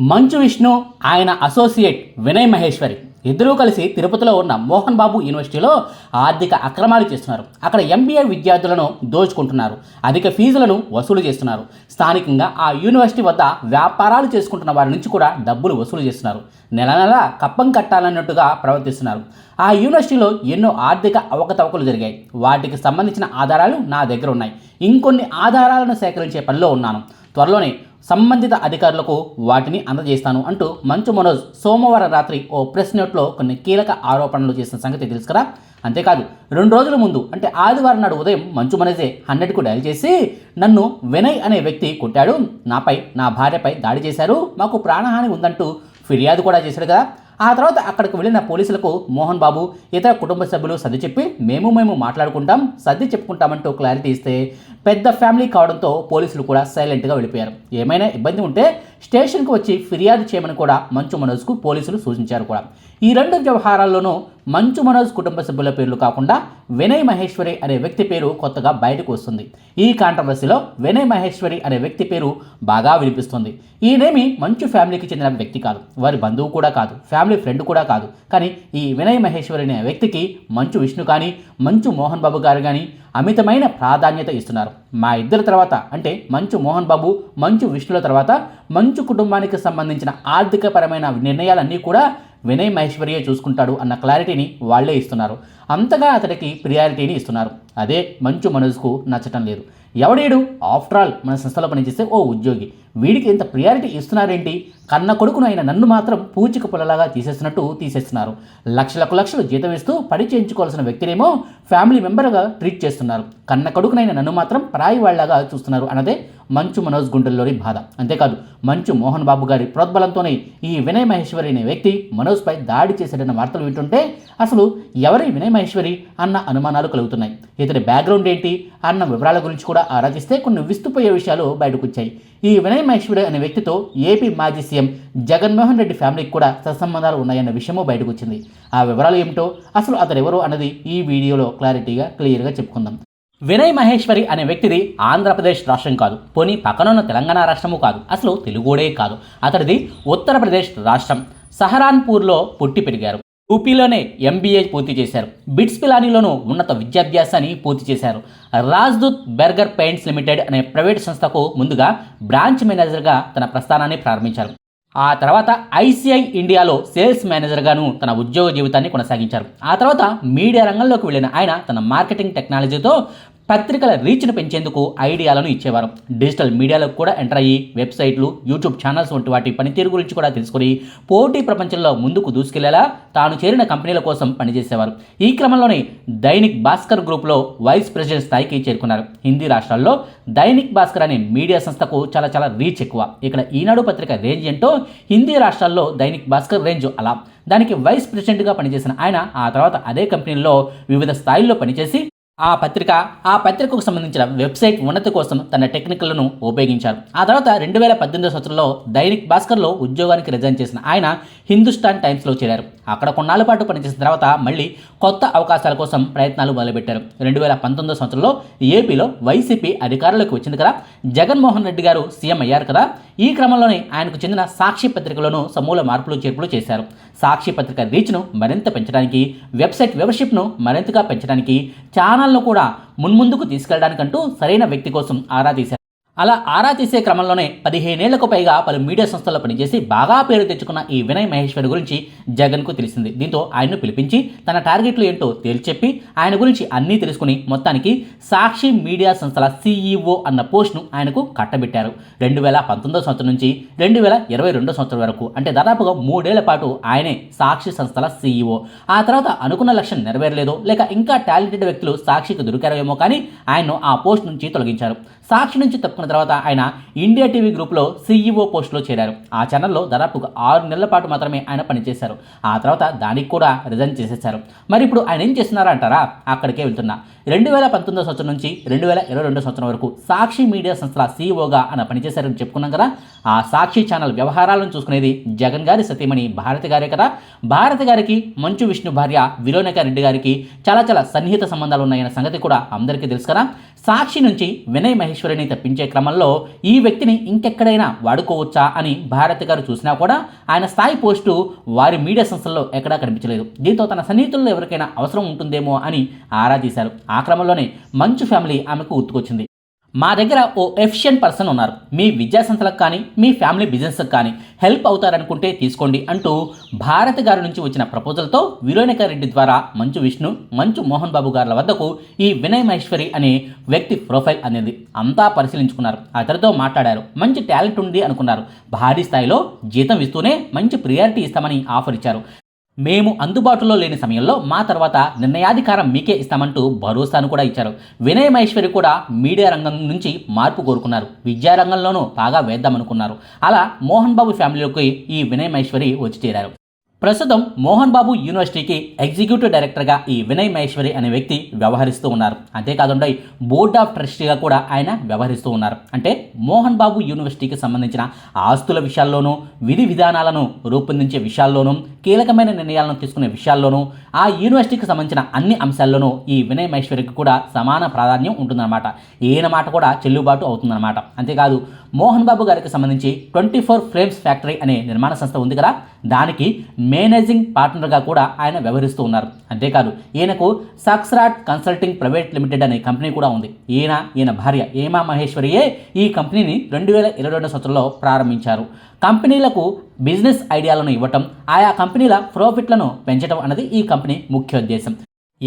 మంచు విష్ణు ఆయన అసోసియేట్ వినయ్ మహేశ్వరి. ఇద్దరూ కలిసి తిరుపతిలో ఉన్న మోహన్ బాబు యూనివర్సిటీలో ఆర్థిక అక్రమాలు చేస్తున్నారు. అక్కడ ఎంబీఏ విద్యార్థులను దోచుకుంటున్నారు. అధిక ఫీజులను వసూలు చేస్తున్నారు. స్థానికంగా ఆ యూనివర్సిటీ వద్ద వ్యాపారాలు చేసుకుంటున్న వారి నుంచి కూడా డబ్బులు వసూలు చేస్తున్నారు. నెల నెల కప్పం కట్టాలన్నట్టుగా ప్రవర్తిస్తున్నారు. ఆ యూనివర్సిటీలో ఎన్నో ఆర్థిక అవకతవకలు జరిగాయి. వాటికి సంబంధించిన ఆధారాలు నా దగ్గర ఉన్నాయి. ఇంకొన్ని ఆధారాలను సేకరించే పనిలో ఉన్నాను. త్వరలోనే సంబంధిత అధికారులకు వాటిని అందజేస్తాను అంటూ మంచు మనోజ్ సోమవారం రాత్రి ఓ ప్రెస్ నోట్లో కొన్ని కీలక ఆరోపణలు చేసిన సంగతి తెలుసు కదా? అంతేకాదు రెండు రోజుల ముందు అంటే ఆదివారం నాడు ఉదయం మంచు మనోజే హండ్రెడ్కు డయల్ చేసి నన్ను వినయ్ అనే వ్యక్తి కొట్టాడు. నాపై నా భార్యపై దాడి చేశారు. మాకు ప్రాణహాని ఉందంటూ ఫిర్యాదు కూడా చేశాడు కదా? ఆ తర్వాత అక్కడికి వెళ్ళిన పోలీసులకు మోహన్ బాబు ఇతర కుటుంబ సభ్యులు సర్ది చెప్పి మేము మేము మాట్లాడుకుంటాం సర్ది చెప్పుకుంటామంటూ క్లారిటీ ఇస్తే పెద్ద ఫ్యామిలీ కావడంతో పోలీసులు కూడా సైలెంట్గా వెళ్ళిపోయారు. ఏమైనా ఇబ్బంది ఉంటే స్టేషన్కి వచ్చి ఫిర్యాదు చేయమని కూడా మంచు మనోజ్కు పోలీసులు సూచించారు కూడా. ఈ రెండు వ్యవహారాల్లోనూ మంచు మనోజ్ కుటుంబ సభ్యుల పేర్లు కాకుండా వినయ్ మహేశ్వరి అనే వ్యక్తి పేరు కొత్తగా బయటకు వస్తుంది. ఈ కాంట్రవర్సీలో వినయ్ మహేశ్వరి అనే వ్యక్తి పేరు బాగా వినిపిస్తుంది. ఈయనేమి మంచు ఫ్యామిలీకి చెందిన వ్యక్తి కాదు. వారి బంధువు కూడా కాదు. ఫ్యామిలీ ఫ్రెండ్ కూడా కాదు. కానీ ఈ వినయ్ మహేశ్వరి అనే వ్యక్తికి మంచు విష్ణు కానీ మంచు మోహన్ బాబు గారు కానీ అమితమైన ప్రాధాన్యత ఇస్తున్నారు. మా ఇద్దరి తర్వాత అంటే మంచు మోహన్ బాబు మంచు విష్ణుల తర్వాత మంచు కుటుంబానికి సంబంధించిన ఆర్థికపరమైన నిర్ణయాలన్నీ కూడా వినయ్ మహేశ్వరియే చూసుకుంటాడు అన్న క్లారిటీని వాళ్ళే ఇస్తున్నారు. అంతగా అతడికి ప్రియారిటీని ఇస్తున్నారు. అదే మంచు మనోజ్కు నచ్చటం లేదు. ఎవడేడు? ఆఫ్టర్ ఆల్ మన సంస్థలో పనిచేసే ఓ ఉద్యోగి. వీడికి ఇంత ప్రియారిటీ ఇస్తున్నారేంటి? కన్న కొడుకును అయిన నన్ను మాత్రం పూచిక పుల్లలాగా తీసేస్తున్నట్టు తీసేస్తున్నారు. లక్షలకు లక్షలు జీతం ఇస్తూ పని చేయించుకోవాల్సిన వ్యక్తినేమో ఫ్యామిలీ మెంబర్గా ట్రీట్ చేస్తున్నారు. కన్న కొడుకునైన నన్ను మాత్రం పరాయి వాళ్ళగా చూస్తున్నారు అన్నదే మంచు మనోజ్ గుండెల్లోని బాధ. అంతేకాదు మంచు మోహన్ బాబు గారి ప్రోద్బలంతోనే ఈ వినయ్ మహేశ్వరి అనే వ్యక్తి మనోజ్పై దాడి చేశాడన్న వార్తలు వింటుంటే అసలు ఎవరి వినయ్ మహేశ్వరి అన్న అనుమానాలు కలుగుతున్నాయి. ఇతని బ్యాక్గ్రౌండ్ ఏంటి? అన్న వివరాల గురించి కూడా ఆరాధిస్తే కొన్ని విస్తుపోయే విషయాలు బయటకు వచ్చాయి ఈ వినయ్ మహేశ్వరి అనే వ్యక్తితో ఏపీ మాజీ సీఎం జగన్మోహన్ రెడ్డి ఫ్యామిలీకి కూడా సత్సంబంధాలు ఉన్నాయన్న విషయము బయటకు వచ్చింది ఆ వివరాలు ఏమిటో అసలు అతను ఎవరు అన్నది ఈ వీడియోలో క్లారిటీగా క్లియర్గా చెప్పుకుందాం. వినయ్ మహేశ్వరి అనే వ్యక్తిది ఆంధ్రప్రదేశ్ రాష్ట్రం కాదు. పోనీ పక్కనున్న తెలంగాణ రాష్ట్రము కాదు. అసలు తెలుగుడే కాదు. అతడిది ఉత్తరప్రదేశ్ రాష్ట్రం. సహరాన్పూర్లో పుట్టి పెరిగారు. యూపీలోనే ఎంబీఏ పూర్తి చేశారు. బిట్స్ పిలానీలోనూ ఉన్నత విద్యాభ్యాసాన్ని పూర్తి చేశారు. రాజ్దూత్ బెర్గర్ పెయింట్స్ లిమిటెడ్ అనే ప్రైవేట్ సంస్థకు ముందుగా బ్రాంచ్ మేనేజర్గా తన ప్రస్థానాన్ని ప్రారంభించారు. ఆ తర్వాత ఐసిఐ ఇండియాలో సేల్స్ మేనేజర్గాను తన ఉద్యోగ జీవితాన్ని కొనసాగించారు. ఆ తర్వాత మీడియా రంగంలోకి వెళ్ళిన ఆయన తన మార్కెటింగ్ టెక్నాలజీతో పత్రికల రీచ్ను పెంచేందుకు ఐడియాలను ఇచ్చేవారు. డిజిటల్ మీడియాలకు కూడా ఎంటర్ అయ్యి వెబ్సైట్లు యూట్యూబ్ ఛానల్స్ వంటి వాటి పనితీరు గురించి కూడా తెలుసుకుని పోటీ ప్రపంచంలో ముందుకు దూసుకెళ్ళేలా తాను చేరిన కంపెనీల కోసం పనిచేసేవారు. ఈ క్రమంలోనే దైనిక్ భాస్కర్ గ్రూప్లో వైస్ ప్రెసిడెంట్ స్థాయికి చేరుకున్నారు. హిందీ రాష్ట్రాల్లో దైనిక్ భాస్కర్ అనే మీడియా సంస్థకు చాలా చాలా రీచ్ ఎక్కువ. ఇక్కడ ఈనాడు పత్రిక రేంజ్ ఏంటో హిందీ రాష్ట్రాల్లో దైనిక్ భాస్కర్ రేంజ్ అలా. దానికి వైస్ ప్రెసిడెంట్గా పనిచేసిన ఆయన ఆ తర్వాత అదే కంపెనీల్లో వివిధ స్థాయిల్లో పనిచేసి ఆ పత్రిక ఆ పత్రికకు సంబంధించిన వెబ్సైట్ ఉన్నతి కోసం తన టెక్నికల్ను ఉపయోగించారు. ఆ తర్వాత రెండు వేల పద్దెనిమిదో సంవత్సరంలో దైనిక్ భాస్కర్లో ఉద్యోగానికి రిజైన్ చేసిన ఆయన హిందుస్థాన్ టైమ్స్లో చేరారు. అక్కడ కొన్నాళ్ళ పాటు పనిచేసిన తర్వాత మళ్ళీ కొత్త అవకాశాల కోసం ప్రయత్నాలు మొదలుపెట్టారు. రెండు వేల పంతొమ్మిదో సంవత్సరంలో ఏపీలో వైసీపీ అధికారంలోకి వచ్చింది కదా. జగన్మోహన్ రెడ్డి గారు సీఎం అయ్యారు కదా. ఈ క్రమంలోనే ఆయనకు చెందిన సాక్షి పత్రికలోనూ సమూల మార్పులు చేర్పులు చేశారు. సాక్షి పత్రిక రీచ్ను మరింత పెంచడానికి వెబ్సైట్ మెంబర్షిప్ను మరింతగా పెంచడానికి ఛానల్ను కూడా మున్ముందుకు తీసుకెళ్ళడానికంటూ సరైన వ్యక్తి కోసం ఆరా తీశారు. అలా ఆరా తీసే క్రమంలోనే పదిహేనేళ్ళకు పైగా పలు మీడియా సంస్థల్లో పనిచేసి బాగా పేరు తెచ్చుకున్న ఈ వినయ్ మహేశ్వరి గురించి జగన్కు తెలిసింది. దీంతో ఆయన్ను పిలిపించి తన టార్గెట్లు ఏంటో తేల్చెప్పి ఆయన గురించి అన్నీ తెలుసుకుని మొత్తానికి సాక్షి మీడియా సంస్థల సీఈఓ అన్న పోస్ట్ను ఆయనకు కట్టబెట్టారు. రెండు వేల పంతొమ్మిదో సంవత్సరం నుంచి రెండు వేల ఇరవై రెండో సంవత్సరం వరకు అంటే దాదాపుగా మూడేళ్ళ పాటు ఆయనే సాక్షి సంస్థల సీఈఓ. ఆ తర్వాత అనుకున్న లక్ష్యం నెరవేరలేదో. లేక ఇంకా టాలెంటెడ్ వ్యక్తులు సాక్షికి దొరికారేమో కానీ ఆయన్ను ఆ పోస్ట్ నుంచి తొలగించారు. సాక్షి నుంచి తప్పుకున్న తర్వాత ఆయన ఇండియా టీవీ గ్రూప్లో సీఈఓ పోస్టులో చేరారు. ఆ ఛానల్లో దాదాపుగా ఆరు నెలల పాటు మాత్రమే ఆయన పనిచేశారు. ఆ తర్వాత దానికి కూడా రిజైన్ చేసేశారు. మరి ఇప్పుడు ఆయన ఏం చేస్తున్నారా అంటారా? అక్కడికే వెళ్తున్నా. రెండు వేల పంతొమ్మిదో సంవత్సరం నుంచి రెండు వేల ఇరవై రెండో సంవత్సరం వరకు సాక్షి మీడియా సంస్థల సీఈఓగా ఆయన పనిచేశారని చెప్పుకున్నాం కదా. ఆ సాక్షి ఛానల్ వ్యవహారాలను చూసుకునేది జగన్ గారి సతీమణి భారతి గారే కదా. భారతి గారికి మంచు విష్ణు భార్య విలోనక రెడ్డి గారికి చాలా చాలా సన్నిహిత సంబంధాలు ఉన్నాయన్న సంగతి కూడా అందరికీ తెలుసు కదా. సాక్షి నుంచి వినయ్ మహేశ్వరిని తప్పించే క్రమంలో ఈ వ్యక్తిని ఇంకెక్కడైనా వాడుకోవచ్చా అని భారత్ గారు చూసినా కూడా ఆయన స్థాయి పోస్టు వారి మీడియా సంస్థల్లో ఎక్కడా కనిపించలేదు. దీంతో తన సన్నిహితుల్లో ఎవరికైనా అవసరం ఉంటుందేమో అని ఆరా తీశారు. ఆ క్రమంలోనే మంచు ఫ్యామిలీ ఆమెకు గుర్తుకొచ్చింది. మా దగ్గర ఓ ఎఫిషియెంట్ పర్సన్ ఉన్నారు. మీ విద్యాసంస్థలకు కానీ మీ ఫ్యామిలీ బిజినెస్కి కానీ హెల్ప్ అవుతారనుకుంటే తీసుకోండి అంటూ భారత్ గారి నుంచి వచ్చిన ప్రపోజల్తో విలోనిక రెడ్డి ద్వారా మంచు విష్ణు మంచు మోహన్ బాబు గారుల వద్దకు ఈ వినయ్ మహేశ్వరి అనే వ్యక్తి ప్రొఫైల్ అనేది అంతా పరిశీలించుకున్నారు. అతడితో మాట్లాడారు. మంచి టాలెంట్ ఉంది అనుకున్నారు. భారీ స్థాయిలో జీతం ఇస్తూనే మంచి ప్రియారిటీ ఇస్తామని ఆఫర్ ఇచ్చారు. మేము అందుబాటులో లేని సమయంలో మా తర్వాత నిర్ణయాధికారం మీకే ఇస్తామంటూ భరోసాను కూడా ఇచ్చారు. వినయ మహేశ్వరి కూడా మీడియా రంగం నుంచి మార్పు కోరుకున్నారు. విద్యా రంగంలోనూ బాగా వేద్దామనుకున్నారు. అలా మోహన్ బాబు ఫ్యామిలీలోకి ఈ వినయ మహేశ్వరి వచ్చి చేరారు. ప్రస్తుతం మోహన్ బాబు యూనివర్సిటీకి ఎగ్జిక్యూటివ్ డైరెక్టర్గా ఈ వినయ్ మహేశ్వరి అనే వ్యక్తి వ్యవహరిస్తూ ఉన్నారు. అంతేకాకుండా బోర్డ్ ఆఫ్ ట్రస్టీగా కూడా ఆయన వ్యవహరిస్తూ ఉన్నారు. అంటే మోహన్ బాబు యూనివర్సిటీకి సంబంధించిన ఆస్తుల విషయాల్లోనూ విధి విధానాలను రూపొందించే విషయాల్లోనూ కీలకమైన నిర్ణయాలను తీసుకునే విషయాల్లోనూ ఆ యూనివర్సిటీకి సంబంధించిన అన్ని అంశాల్లోనూ ఈ వినయ్ మహేశ్వరికి కూడా సమాన ప్రాధాన్యం ఉంటుందన్నమాట. ఈయన మాట కూడా చెల్లుబాటు అవుతుందన్నమాట. అంతేకాదు మోహన్ బాబు గారికి సంబంధించి ట్వంటీ ఫోర్ ఫ్రేమ్స్ ఫ్యాక్టరీ అనే నిర్మాణ సంస్థ ఉంది కదా. దానికి మేనేజింగ్ పార్ట్నర్గా కూడా ఆయన వ్యవహరిస్తూ ఉన్నారు. అంతేకాదు ఈయనకు సక్స్రాట్ కన్సల్టింగ్ ప్రైవేట్ లిమిటెడ్ అనే కంపెనీ కూడా ఉంది. ఈయన ఈయన భార్య ఏమా మహేశ్వరియే ఈ కంపెనీని రెండు వేల ఇరవై రెండు సంవత్సరంలో ప్రారంభించారు. కంపెనీలకు బిజినెస్ ఐడియాలను ఇవ్వటం ఆయా కంపెనీల ప్రాఫిట్లను పెంచడం అన్నది ఈ కంపెనీ ముఖ్య ఉద్దేశం.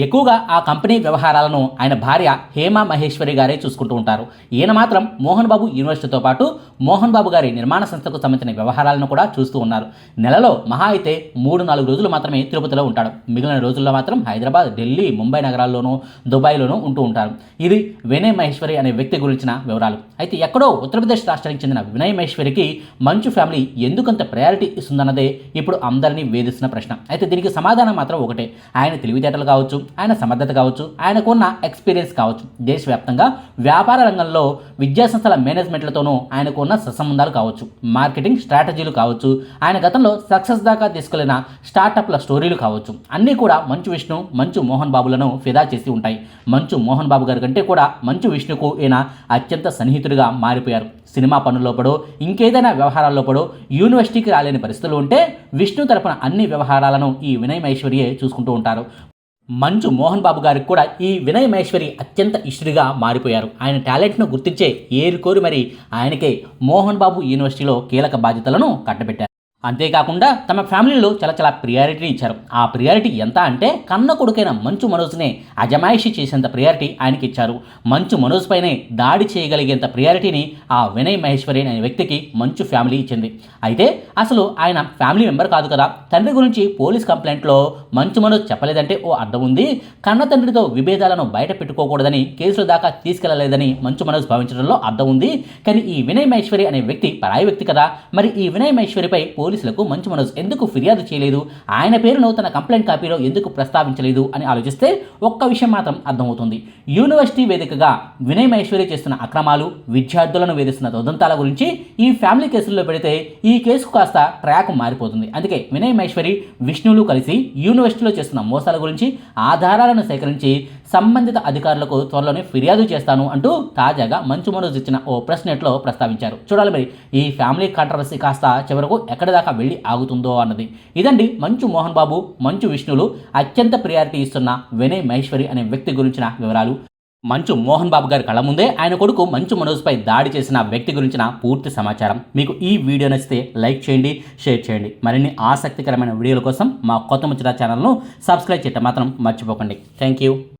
ఎక్కువగా ఆ కంపెనీ వ్యవహారాలను ఆయన భార్య హేమ మహేశ్వరి గారే చూసుకుంటూ ఉంటారు. ఈయన మాత్రం మోహన్ బాబు యూనివర్సిటీతో పాటు మోహన్ బాబు గారి నిర్మాణ సంస్థకు సంబంధించిన వ్యవహారాలను కూడా చూస్తూ ఉన్నారు. నెలలో మహా అయితే మూడు నాలుగు రోజులు మాత్రమే తిరుపతిలో ఉంటాడు. మిగిలిన రోజుల్లో మాత్రం హైదరాబాద్ ఢిల్లీ ముంబై నగరాల్లోనూ దుబాయ్లోనూ ఉంటూ ఉంటారు. ఇది వినయ్ మహేశ్వరి అనే వ్యక్తి గురించిన వివరాలు. అయితే ఎక్కడో ఉత్తరప్రదేశ్ రాష్ట్రానికి చెందిన వినయ్ మహేశ్వరికి మంచు ఫ్యామిలీ ఎందుకంత ప్రయారిటీ ఇస్తుందన్నదే ఇప్పుడు అందరినీ వేధిస్తున్న ప్రశ్న. అయితే దీనికి సమాధానం మాత్రం ఒకటే. ఆయన తెలివితేటలు కావచ్చు ఆయన సమర్థత కావచ్చు ఆయనకున్న ఎక్స్పీరియన్స్ కావచ్చు. దేశవ్యాప్తంగా వ్యాపార రంగంలో విద్యాసంస్థల మేనేజ్మెంట్లతోనూ ఆయనకు ఉన్న సత్సంబంధాలు కావచ్చు మార్కెటింగ్ స్ట్రాటజీలు కావచ్చు ఆయన గతంలో సక్సెస్ దాకా తీసుకెళ్ళిన స్టార్టప్ల స్టోరీలు కావచ్చు. అన్నీ కూడా మంచు విష్ణు మంచు మోహన్ బాబులను ఫిదా చేసి ఉంటాయి. మంచు మోహన్ బాబు గారి కంటే కూడా మంచు విష్ణుకు ఈయన అత్యంత సన్నిహితుడిగా మారిపోయారు. సినిమా పనుల్లో పడో ఇంకేదైనా వ్యవహారాల్లో పడో యూనివర్సిటీకి రాలేని పరిస్థితులు ఉంటే విష్ణు తరపున అన్ని వ్యవహారాలను ఈ వినయ్ మహేశ్వరియే చూసుకుంటూ ఉంటారు. మంచు మోహన్ బాబు గారికి కూడా ఈ వినయమేశ్వరి అత్యంత ఇష్టడిగా మారిపోయారు. ఆయన టాలెంట్ను గుర్తించే ఏరుకోరు మరి ఆయనకే మోహన్ బాబు యూనివర్సిటీలో కీలక బాధ్యతలను కట్టబెట్టారు. అంతేకాకుండా తమ ఫ్యామిలీలో చాలా చాలా ప్రియారిటీని ఇచ్చారు. ఆ ప్రియారిటీ ఎంత అంటే కన్న కొడుకైన మంచు మనోజ్నే అజమాయిషి చేసేంత ప్రియారిటీ ఆయనకి ఇచ్చారు. మంచు మనోజ్ పైనే దాడి చేయగలిగేంత ప్రియారిటీని ఆ వినయ్ మహేశ్వరి అనే వ్యక్తికి మంచు ఫ్యామిలీ ఇచ్చింది. అయితే అసలు ఆయన ఫ్యామిలీ మెంబర్ కాదు కదా. తండ్రి గురించి పోలీస్ కంప్లైంట్లో మంచు మనోజ్ చెప్పలేదంటే ఓ అర్థం ఉంది. కన్న తండ్రితో విభేదాలను బయట పెట్టుకోకూడదని కేసుల దాకా తీసుకెళ్ళలేదని మంచు మనోజ్ భావించడంలో అర్థం ఉంది. కానీ ఈ వినయ్ మహేశ్వరి అనే వ్యక్తి పరాయి వ్యక్తి కదా. మరి ఈ వినయ్ మహేశ్వరిపై పోలీసులకు మంచు మనోజ్ ఎందుకు ఫిర్యాదు చేయలేదు? ఆయన పేరును తన కంప్లైంట్ కాపీలో ఎందుకు ప్రస్తావించలేదు అని ఆలోచిస్తే ఒక్క విషయం మాత్రం అర్థమవుతుంది. యూనివర్సిటీ వేదికగా వినయ్ మహేశ్వరి చేస్తున్న అక్రమాలు విద్యార్థులను వేధిస్తున్న దుదంతాల గురించి ఈ ఫ్యామిలీ కేసుల్లో పెడితే ఈ కేసు కాస్త ట్రాక్ మారిపోతుంది. అందుకే వినయ్ మహేశ్వరి విష్ణువులు కలిసి యూనివర్సిటీలో చేస్తున్న మోసాల గురించి ఆధారాలను సేకరించి సంబంధిత అధికారులకు త్వరలోనే ఫిర్యాదు చేస్తాను అంటూ తాజాగా మంచు మనోజ్ ఇచ్చిన ఓ ప్రెస్ నెట్లో ప్రస్తావించారు. చూడాలి మరి ఈ ఫ్యామిలీ కాంట్రవర్సీ కాస్త చివరకు ఎక్కడ దాకా వెళ్ళి ఆగుతుందో అన్నది. ఇదండి మంచు మోహన్ బాబు మంచు విష్ణులు అత్యంత ప్రియారిటీ ఇస్తున్న వినయ్ మహేశ్వరి అనే వ్యక్తి గురించిన వివరాలు. మంచు మోహన్ బాబు గారి కళ ముందే ఆయన కొడుకు మంచు మనోజ్పై దాడి చేసిన వ్యక్తి గురించిన పూర్తి సమాచారం. మీకు ఈ వీడియో నచ్చితే లైక్ చేయండి షేర్ చేయండి. మరిన్ని ఆసక్తికరమైన వీడియోల కోసం మా కొత్త ముచ్చట ఛానల్ను సబ్స్క్రైబ్ చేయటం మాత్రం మర్చిపోకండి. Thank you